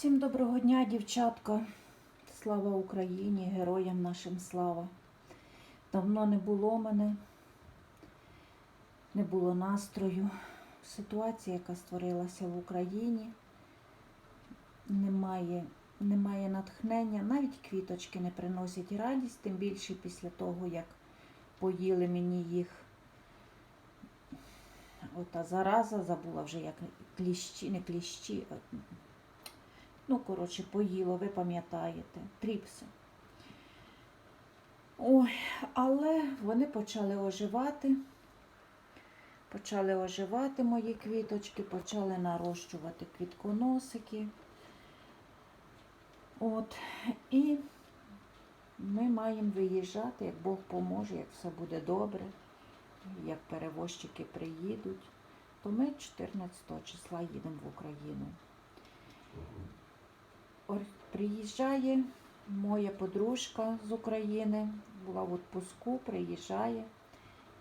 Всім доброго дня, дівчатка. Слава Україні, героям нашим слава. Давно не було мене, не було настрою. Ситуація, яка створилася в Україні, немає, немає натхнення, навіть квіточки не приносять радість, тим більше після того, як поїли мені їх. Ота зараза, забула вже як кліщі, не кліщі, Ну, коротше, поїло, ви пам'ятаєте, тріпси. Ой, але вони почали оживати. Почали оживати мої квіточки, почали нарощувати квітконосики. От, і ми маємо виїжджати, як Бог поможе, як все буде добре, як перевозчики приїдуть, то ми 14 числа їдемо в Україну. Приїжджає моя подружка з України, була в відпуску, приїжджає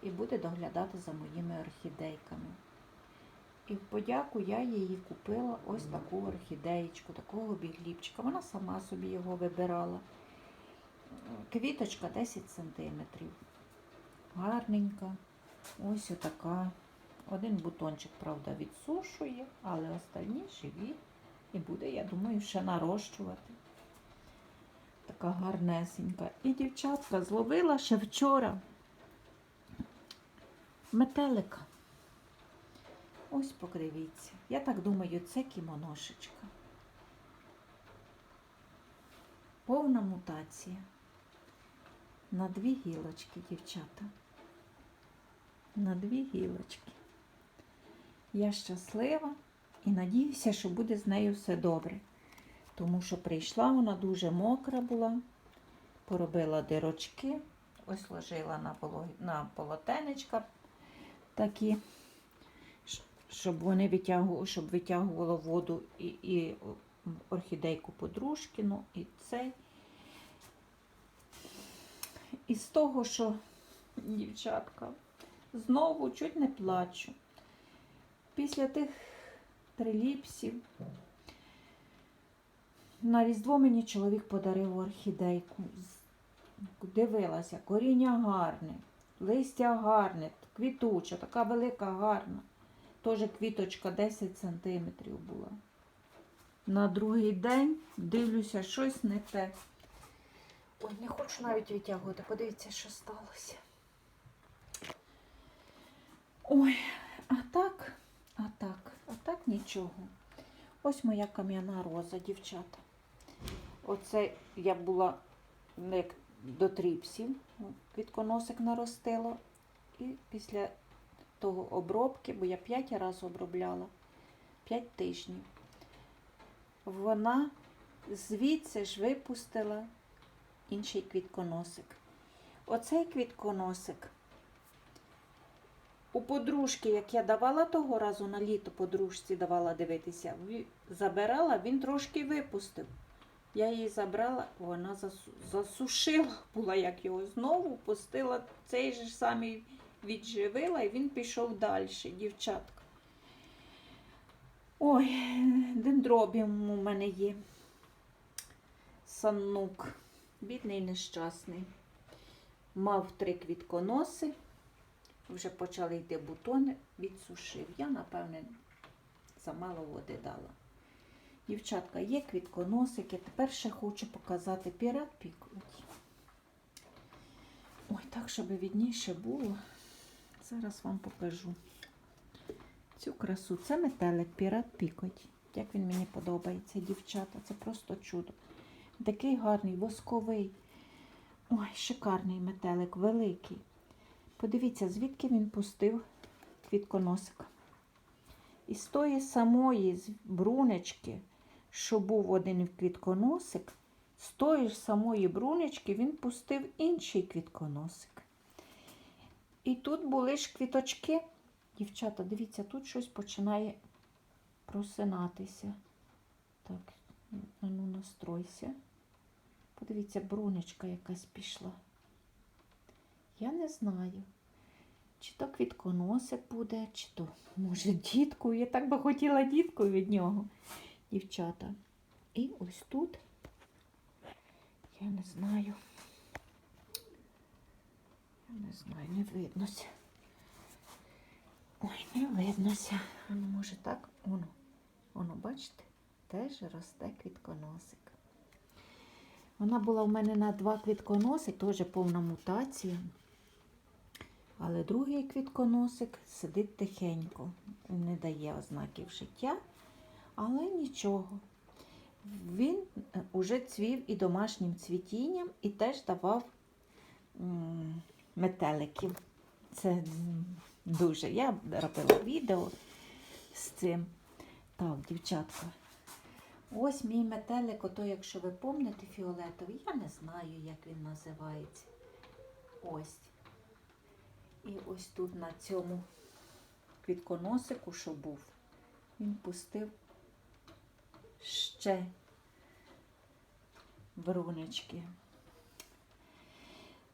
і буде доглядати за моїми орхідейками. І в подяку я їй купила ось таку орхідеєчку, такого бігліпчика. Вона сама собі його вибирала. Квіточка 10 сантиметрів. Гарненька. Ось отака. Один бутончик, правда, відсушує, але остальні живі. І буде, я думаю, ще нарощувати. Така гарнесенька. І дівчатка зловила ще вчора метелика. Ось покривіться. Я так думаю, це кімоношечка. Повна мутація. На дві гілочки, дівчата. На дві гілочки. Я щаслива і надіюся, що буде з нею все добре. Тому що прийшла вона дуже мокра була, поробила дирочки, ось ложила на, поло... на полотенечка такі, щоб вони витягували, щоб витягувало воду і, і орхідейку подружкину, і цей. І з того, що дівчатка, знову чуть не плачу. Після тих триліпсів. На Різдво мені чоловік подарив орхідейку. Дивилася, коріння гарне, листя гарне, квітуча, така велика, гарна. Теж квіточка 10 сантиметрів була. На другий день дивлюся, щось не те. Ой, не хочу навіть витягувати. Подивіться, що сталося. Ой, а так, а так нічого. Ось моя кам'яна роза, дівчата. Оце я була як до тріпсів, квітконосик наростила. І після того обробки, бо я 5 разів обробляла, 5 тижнів, вона звідси ж випустила інший квітконосик. Оцей квітконосик у подружки, як я давала того разу на літо подружці давала дивитися, забирала, він трошки випустив. Я її забрала, вона засушила, була, як його знову пустила, цей же самий відживила і він пішов далі, дівчатка. Ой, дендробіум у мене є. Саннук, бідний нещасний. Мав три квітконоси. Вже почали йти бутони, відсушив. Я, напевне, замало води дала. Дівчатка, є квітконосики. Тепер ще хочу показати пірат пікуть. Ой, так, щоб відніше було. Зараз вам покажу цю красу. Це метелик пірат пікоть. Як він мені подобається, дівчата. Це просто чудо. Такий гарний, восковий. Ой, шикарний метелик, великий. Подивіться, звідки він пустив квітконосик. І з тої самої брунечки, що був один квітконосик, з тої ж самої брунечки він пустив інший квітконосик. І тут були ж квіточки. Дівчата, дивіться, тут щось починає просинатися. Так, ну настройся. Подивіться, брунечка якась пішла. Я не знаю. Чи то квітконосик буде, чи то, може, дітку. Я так би хотіла дітку від нього, дівчата. І ось тут, я не знаю, я не знаю, не виднося. Ой, не виднося. А ну, може так? Воно, воно, бачите, теж росте квітконосик. Вона була в мене на два квітконоси, теж повна мутація. Але другий квітконосик сидить тихенько, не дає ознаків життя, але нічого. Він е, уже цвів і домашнім цвітінням, і теж давав метеликів. Це дуже. Я робила відео з цим. Так, дівчатка. Ось мій метелик, ото, якщо ви пам'ятаєте, фіолетовий, я не знаю, як він називається. Ось. І ось тут на цьому квітконосику, що був, він пустив ще брунечки.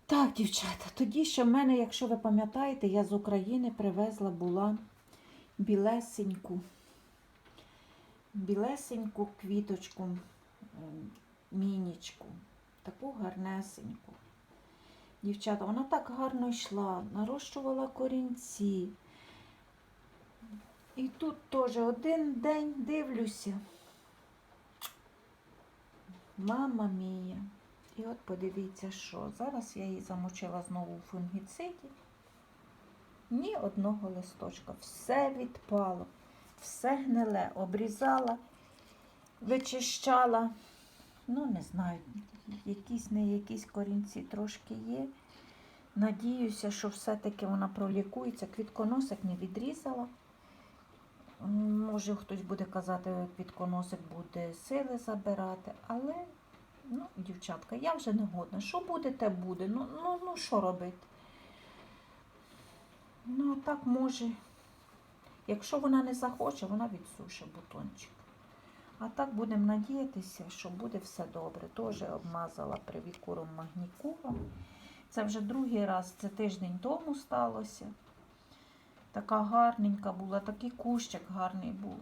Так, дівчата, тоді ще в мене, якщо ви пам'ятаєте, я з України привезла була білесеньку, білесеньку квіточку, мінічку, таку гарнесеньку. Дівчата, вона так гарно йшла, нарощувала корінці. І тут теж один день дивлюся. Мама мія. І от подивіться, що. Зараз я її замочила знову у фунгіциді. Ні одного листочка. Все відпало, все гниле, обрізала, вичищала. Ну, не знаю, якісь не якісь корінці трошки є. Надіюся, що все-таки вона пролікується. Квітконосик не відрізала. Може, хтось буде казати, квітконосик буде сили забирати, але, ну, дівчатка, я вже не годна. Що буде, те буде. Ну, ну, ну що робити? Ну, а так може. Якщо вона не захоче, вона відсушить бутончик. А так будемо надіятися, що буде все добре. Теж обмазала привікуром магнікуром. Це вже другий раз, це тиждень тому сталося. Така гарненька була, такий кущик гарний був.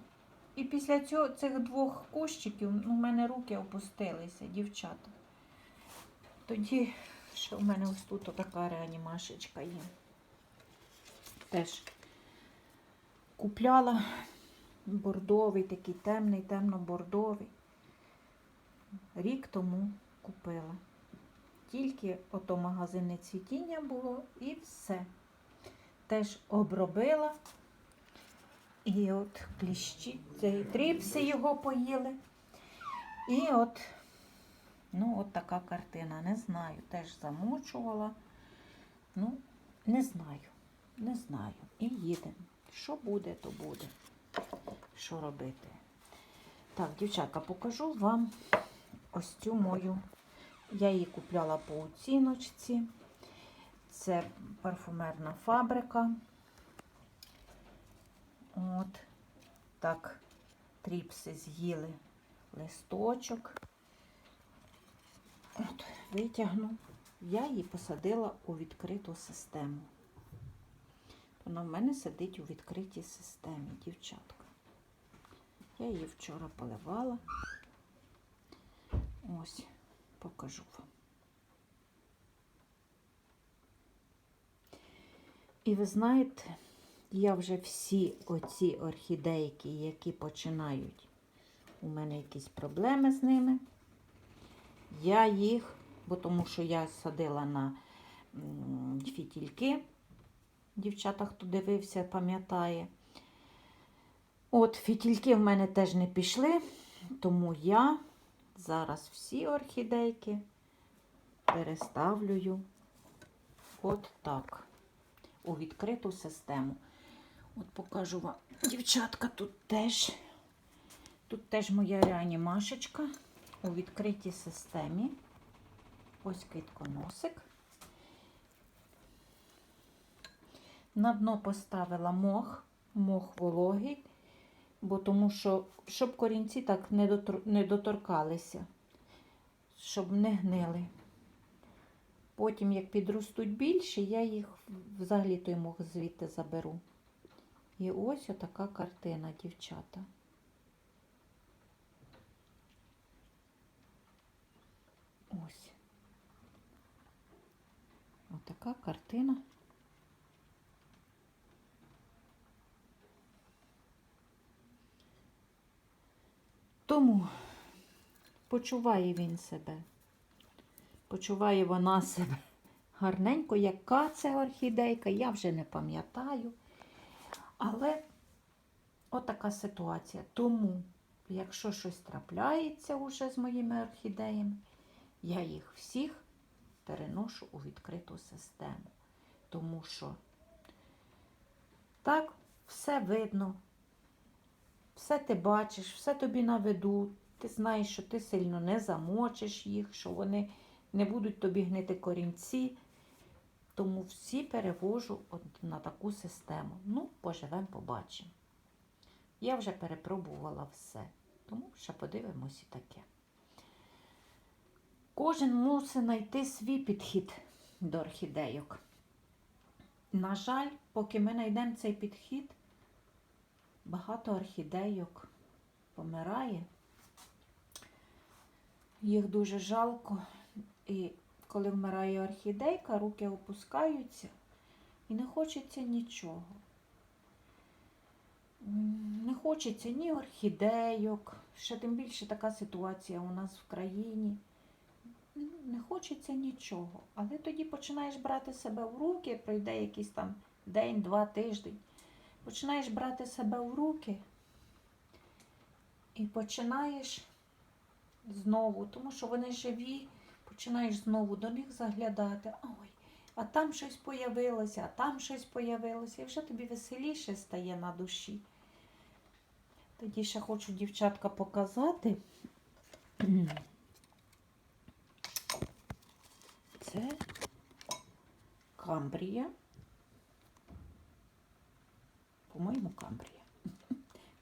І після цього, цих двох кущиків ну, в мене руки опустилися, дівчата. Тоді, що в мене ось тут така реанімашечка є. Теж купляла бордовий, такий темний, темно-бордовий. Рік тому купила. Тільки ото магазинне цвітіння було і все. Теж обробила. І от кліщі, цей тріпси його поїли. І от, ну, от така картина. Не знаю. Теж замочувала. Ну, не знаю. Не знаю. І їдемо. Що буде, то буде. Що робити? Так, дівчатка, покажу вам ось цю мою. Я її купляла по оціночці. Це парфумерна фабрика. От так тріпси з'їли листочок. От, витягну. Я її посадила у відкриту систему. Вона в мене сидить у відкритій системі, дівчатка. Я її вчора поливала. Ось, покажу вам. І ви знаєте, я вже всі оці орхідейки, які починають, у мене якісь проблеми з ними. Я їх, бо тому що я садила на фітільки. Дівчата, хто дивився, пам'ятає. От, фітільки в мене теж не пішли, тому я зараз всі орхідейки переставлюю от так, у відкриту систему. От покажу вам, дівчатка, тут теж, тут теж моя реанімашечка у відкритій системі. Ось квітконосик. На дно поставила мох, мох вологий, бо тому що, щоб корінці так не, дотр... не доторкалися, щоб не гнили. Потім, як підростуть більше, я їх взагалі той мох звідти заберу. І ось отака картина, дівчата. Ось. Отака картина. Тому почуває він себе, почуває вона себе гарненько, яка це орхідейка, я вже не пам'ятаю. Але отака ситуація. Тому, якщо щось трапляється уже з моїми орхідеями, я їх всіх переношу у відкриту систему. Тому що так все видно, все ти бачиш, все тобі на виду. Ти знаєш, що ти сильно не замочиш їх, що вони не будуть тобі гнити корінці. Тому всі перевожу на таку систему. Ну, поживемо, побачимо. Я вже перепробувала все, тому ще подивимось і таке. Кожен мусить знайти свій підхід до орхідейок. На жаль, поки ми знайдемо цей підхід, багато орхідейок помирає. Їх дуже жалко. І коли вмирає орхідейка, руки опускаються і не хочеться нічого. Не хочеться ні орхідейок, ще тим більше така ситуація у нас в країні. Не хочеться нічого. Але тоді починаєш брати себе в руки, пройде якийсь там день, два, тиждень. Починаєш брати себе в руки і починаєш знову, тому що вони живі, починаєш знову до них заглядати. Ой, а там щось появилося, а там щось появилося. І вже тобі веселіше стає на душі. Тоді ще хочу дівчатка показати. Це камбрія. По-моєму, камбрія.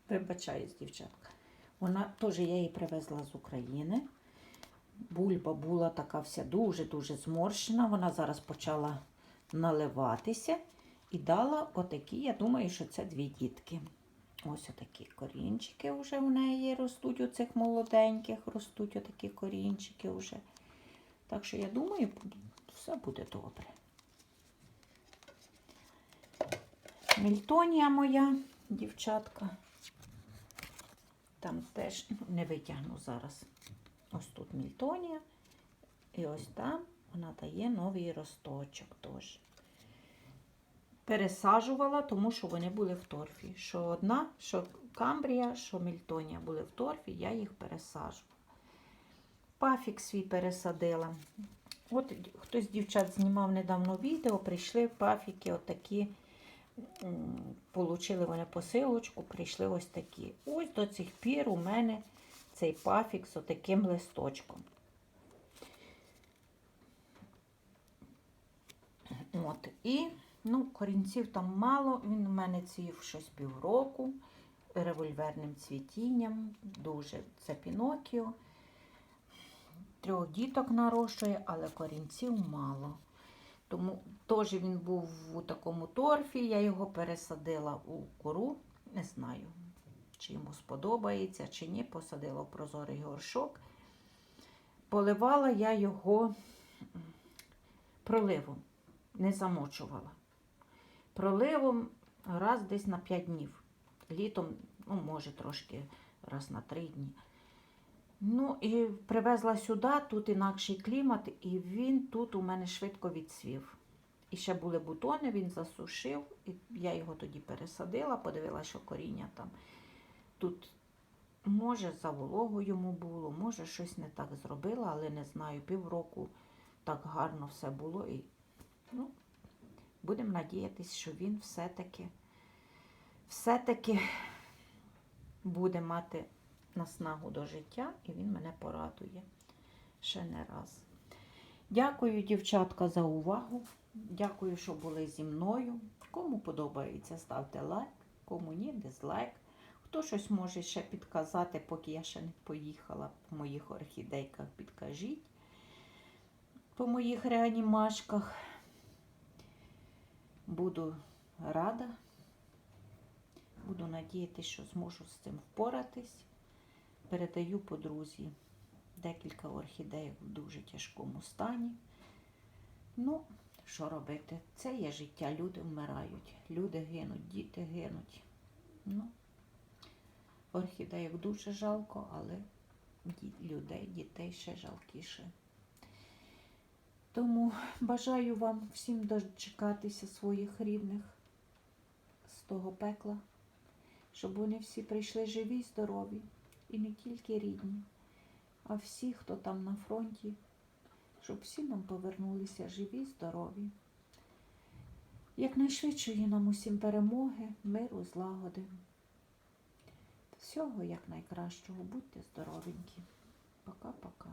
Вибачаюсь, дівчатка. Вона теж я її привезла з України. Бульба була така вся дуже-дуже зморщена. Вона зараз почала наливатися і дала отакі, я думаю, що це дві дітки. Ось отакі корінчики вже в неї ростуть, у цих молоденьких ростуть отакі корінчики вже. Так що я думаю, все буде добре. Мільтонія моя, дівчатка. Там теж ну, не витягну зараз. Ось тут мільтонія. І ось там вона дає новий росточок теж. Пересаджувала, тому що вони були в торфі. Що одна, що камбрія, що мільтонія були в торфі, я їх пересаджувала. Пафік свій пересадила. От хтось дівчат знімав недавно відео, прийшли пафіки отакі. Получили вони посилочку, прийшли ось такі. Ось до цих пір у мене цей пафік з отаким листочком. От, і ну, корінців там мало, він у мене цвів щось півроку револьверним цвітінням. Дуже це Пінокіо. Трьох діток нарощує, але корінців мало. Тому теж він був у такому торфі, я його пересадила у кору. Не знаю, чи йому сподобається, чи ні. Посадила в прозорий горшок. Поливала я його проливом, не замочувала. Проливом раз десь на 5 днів. Літом, ну, може, трошки раз на 3 дні. Ну, і привезла сюди, тут інакший клімат, і він тут у мене швидко відцвів. І ще були бутони, він засушив, і я його тоді пересадила, подивилася, що коріння там. Тут, може, за вологу йому було, може, щось не так зробила, але не знаю, півроку так гарно все було. І, ну, будемо надіятися, що він все-таки, все-таки буде мати наснагу до життя, і він мене порадує ще не раз. Дякую, дівчатка, за увагу. Дякую, що були зі мною. Кому подобається, ставте лайк, кому ні, дизлайк. Хто щось може ще підказати, поки я ще не поїхала по моїх орхідейках, підкажіть. По моїх реанімашках. Буду рада. Буду надіятися, що зможу з цим впоратись. Передаю подрузі декілька орхідей в дуже тяжкому стані. Ну, що робити? Це є життя, люди вмирають, люди гинуть, діти гинуть. Ну, орхідеїв дуже жалко, але людей, дітей ще жалкіше. Тому бажаю вам всім дочекатися своїх рідних з того пекла, щоб вони всі прийшли живі й здорові, і не тільки рідні, а всі, хто там на фронті, щоб всі нам повернулися живі здорові. Якнайшвидшої нам усім перемоги, миру, злагоди. Всього якнайкращого. Будьте здоровенькі. Пока-пока.